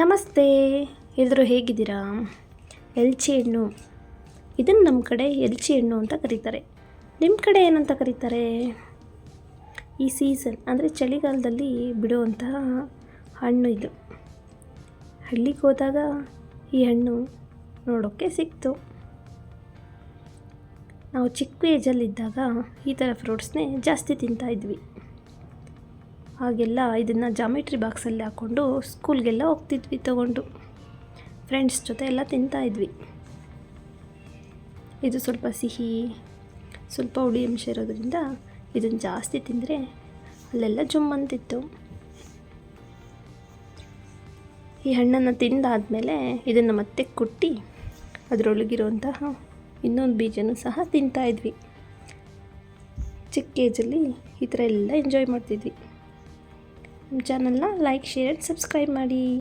ನಮಸ್ತೆ. ಎಲ್ಲರೂ ಹೇಗಿದ್ದೀರಾ? ಎಲ್ಚಿ ಹಣ್ಣು. ಇದನ್ನು ನಮ್ಮ ಕಡೆ ಎಲ್ಚಿ ಹಣ್ಣು ಅಂತ ಕರೀತಾರೆ. ನಿಮ್ಮ ಕಡೆ ಏನಂತ ಕರೀತಾರೆ? ಈ ಸೀಸನ್, ಅಂದರೆ ಚಳಿಗಾಲದಲ್ಲಿ ಬಿಡುವಂತಹ ಹಣ್ಣು ಇದು. ಹಳ್ಳಿಗೆ ಹೋದಾಗ ಈ ಹಣ್ಣು ನೋಡೋಕ್ಕೆ ಸಿಕ್ತು. ನಾವು ಚಿಕ್ಕ ಏಜಲ್ಲಿದ್ದಾಗ ಈ ಥರ ಫ್ರೂಟ್ಸ್ನೇ ಜಾಸ್ತಿ ತಿಂತಾಯಿದ್ವಿ ಆಗೆಲ್ಲ ಇದನ್ನು ಜಾಮಿಟ್ರಿ ಬಾಕ್ಸಲ್ಲಿ ಹಾಕ್ಕೊಂಡು ಸ್ಕೂಲ್ಗೆಲ್ಲ ಹೋಗ್ತಿದ್ವಿ ತಗೊಂಡು. ಫ್ರೆಂಡ್ಸ್ ಜೊತೆ ಎಲ್ಲ ತಿಂತಾಯಿದ್ವಿ ಇದು ಸ್ವಲ್ಪ ಸಿಹಿ, ಸ್ವಲ್ಪ ಹುಳಿ ಅಂಶ ಇರೋದ್ರಿಂದ ಇದನ್ನು ಜಾಸ್ತಿ ತಿಂದರೆ ಅಲ್ಲೆಲ್ಲ ಜುಮ್ ಅಂತಿತ್ತು. ಈ ಹಣ್ಣನ್ನು ತಿಂದಾದಮೇಲೆ ಇದನ್ನು ಮತ್ತೆ ಕುಟ್ಟಿ ಅದರೊಳಗಿರುವಂತಹ ಇನ್ನೊಂದು ಬೀಜನೂ ಸಹ ತಿಂತಾಯಿದ್ವಿ ಚಿಕ್ಕ ಏಜಲ್ಲಿ ಈ ಥರ ಎಲ್ಲ ಎಂಜಾಯ್ ಮಾಡ್ತಿದ್ವಿ. ಚಾನಲ್ನ ಲೈಕ್ ಶೇರ್ ಸಬ್ಸ್ಕ್ರೈಬ್ ಮಾಡಿ.